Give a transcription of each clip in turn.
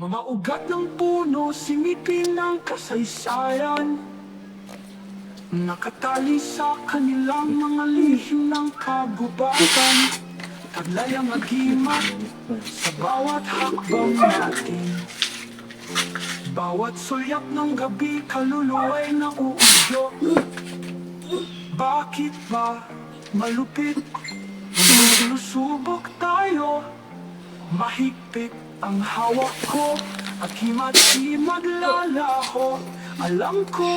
Mga ugat ng puno, simipin ng kasaysayan. Nakatali sa kanilang mga lihim ng kagubatan. Taglay ang agimat sa bawat hakbang natin. Bawat sulyap ng gabi, kaluluwa'y nauudyo Bakit ba malupit? Nung sinusubok tayo Mahigpit ang hawak ko himat di maglalaho Alam ko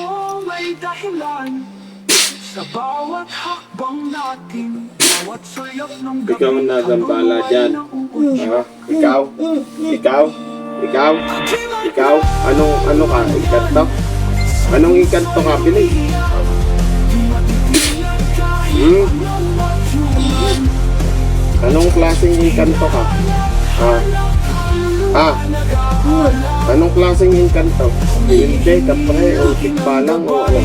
may dahilan Sa bawat hakbang natin Bawat sulyap ng gabi Ikaw ang nagambala dyan. Ha? Ikaw? Ikaw? Ikaw? Ikaw? Anong ano ka? Ikanto? Anong ikanto ka? Pili? Hmm? Anong klaseng ikanto ka? Ha? Ah? Anong klaseng ikanto? Hindi, kapre, o tikbalang, o ano?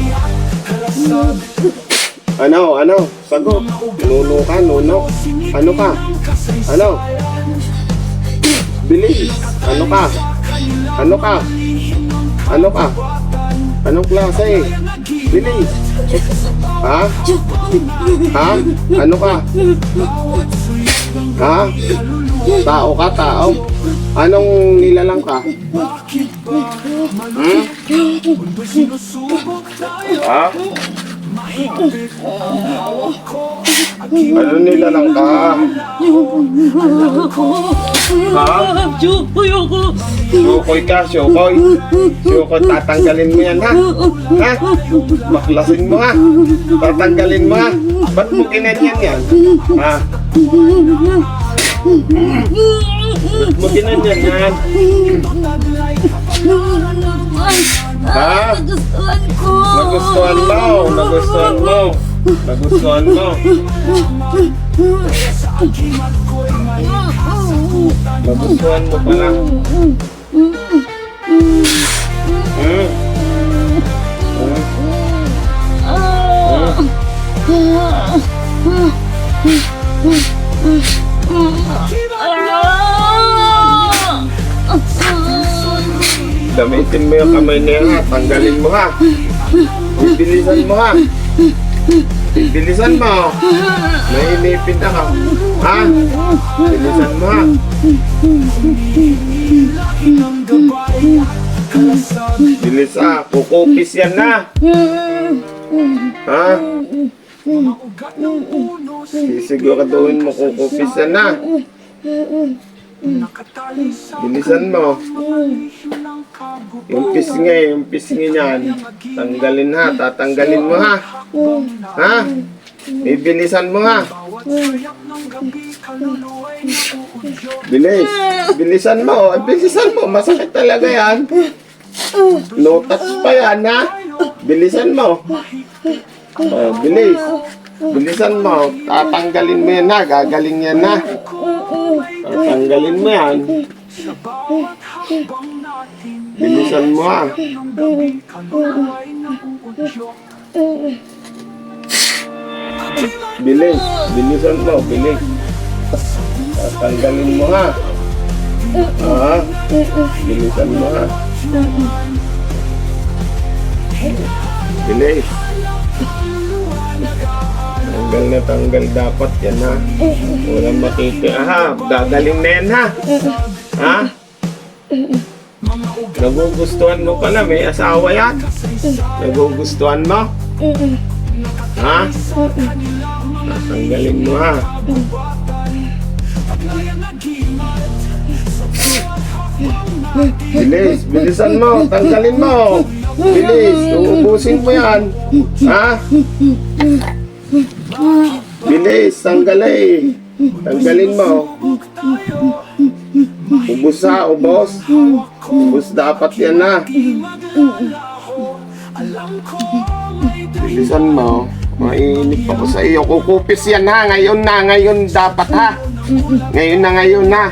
Ano? Ano? Sagot. Nuno ka? Nuno? Ano ka? Ano? Bilis. Ano ka? Ano ka? Ano ka? Anong klase? Bilis. Ha? Ha? Ano ka? Ha? Tao ka, tao? Anong nilalang ka? Hmm? Ha? Ano nilalang ka? Ha? Chupoy ako. Syukoy ka, syukoy. Syukoy, tatanggalin mo yan, ha? Ha? Baklasin mo, ha? Tatanggalin mo, ha? Ba't mo ginanyan yan? Ha? Ba't mo ginanyan yan? Ha? Nagustuhan ko. Nagustuhan mo, nagustuhan mo. Nagustuhan mo. Nagustuhan mo pala. Hmm? Hmm? Hmm? Gamitin mo yung kamay na yan. Tanggalin mo ha. Bilisan mo ha. Bilisan mo. Nainipin na ka. Ha? Bilisan mo ha. Bilis ha. Kukupis yan na. Ha? Puno, Sisiguraduhin mo kukupis yan na. Bilisan mo. Yung pisngi, yung pisngi niyan. Tanggalin ha. Tatanggalin mo ha. Ha? Ibilisan mo ha. Bilis. Bilisan mo. Bilisan mo. Masakit talaga yan. Lotas pa yan, ha? Bilisan mo. Oh, bilis. Bilisan mo. Tatanggalin mo yan, ha? Gagaling yan, ha? Tatanggalin mo yan. Bilisan mo, ha? nauudyo Bilis. Bilisan mo. Bilis. Tatanggalin mo, ha? Ha? Bilisan mo, ha? Bilis. Tanggal na tanggal dapat yan ha. Walang makiti. Aha, gagaling na yan ha. Ha? Nagugustuhan mo pala, may asawa yan. Nagugustuhan mo? Ha? Tatanggalin mo ha. Bilis, bilisan mo, tanggalin mo. Bilis, uubusin mo yan. Ha? Bilis, tanggalin. Tanggalin mo. Ubus ha, ubos. Ubus dapat yan ha. Bilisan mo. Mainit ako sa iyo. Kukupis yan ha. Ngayon na, ngayon dapat ha. Ngayon na, ngayon na.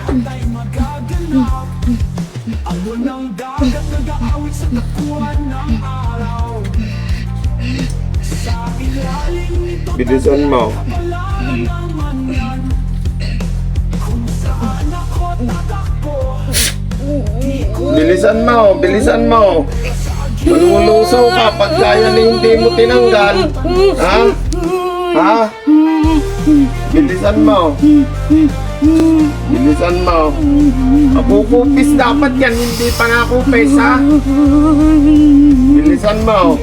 Unang dagat nag-aawit sa takuan ng araw Bilisan mo. ko bilisan mo, bilisan mo. Maluluso ka pag na hindi mo tinanggal. Ha? Ha? Bilisan mo. Bilisan mo. Mapupupis dapat yan, hindi pa nga kupis, ha? Bilisan mo.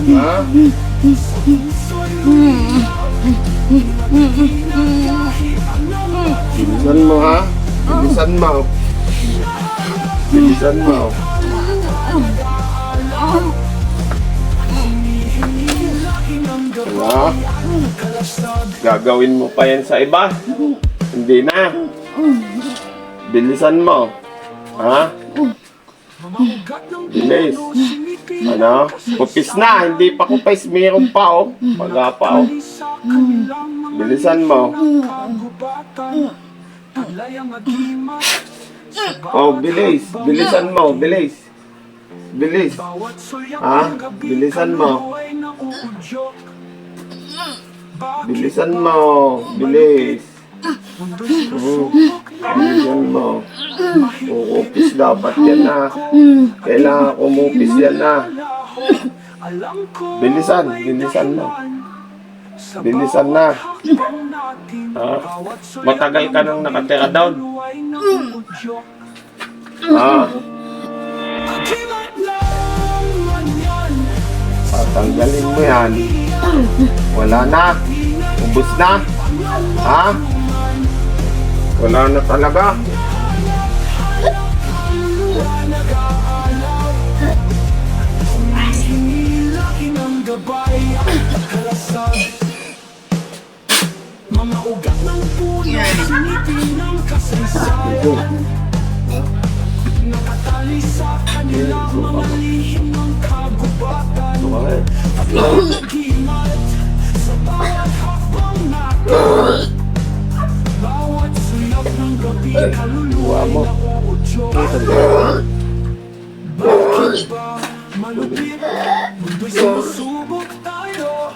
Ha? Bilisan mo, ha? Bilisan mo. Bilisan mo. Ano? Gagawin mo pa yan sa iba? Hindi na. Bilisan mo. Ha? Bilis. Ano? Kupis na. Hindi pa kupis. Meron pa, oh. Paga pa, oh. Bilisan mo. Oh, bilis. Bilisan mo. Bilis. Bilis. Ha? Bilisan mo. Bilisan mo. Bilis. Na Bilisan mo. Kukupis dapat yan na. Kailangan kumupis yan na. Bilisan, bilisan mo. Bilisan na. Ha? Matagal ka ng nang nakatira nauudyok. Ha? Yan. Patanggalin mo yan. Wala na. Ubus na. Ha? Wala na talaga. Mga ugat ng puno Sinipin kasaysayan Nakatali sa kanila Mga lihim ng kagubatan Okay. Ba malupit? Mundo'y sinusubok tayo.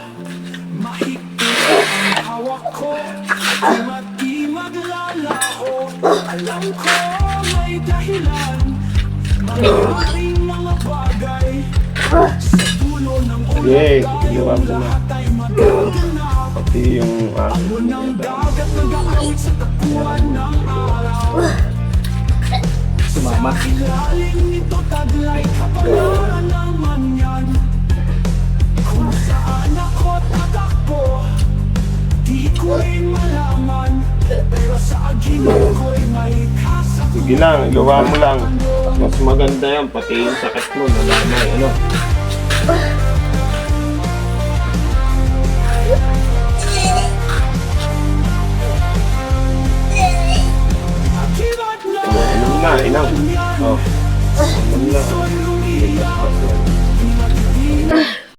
Mahigpit ang hawak ko. Di mati maglalaho Alam ko may dahilan. Maraming mga bagay. Sa dulo ng mo na. Lahat ay magagana Pati yung ah, Unang dagat nag-aawit sa tapuan ng araw Sumama Sige lang, gawa mo lang. Mas maganda yan, pati yung sakit mo, nalanay, ano?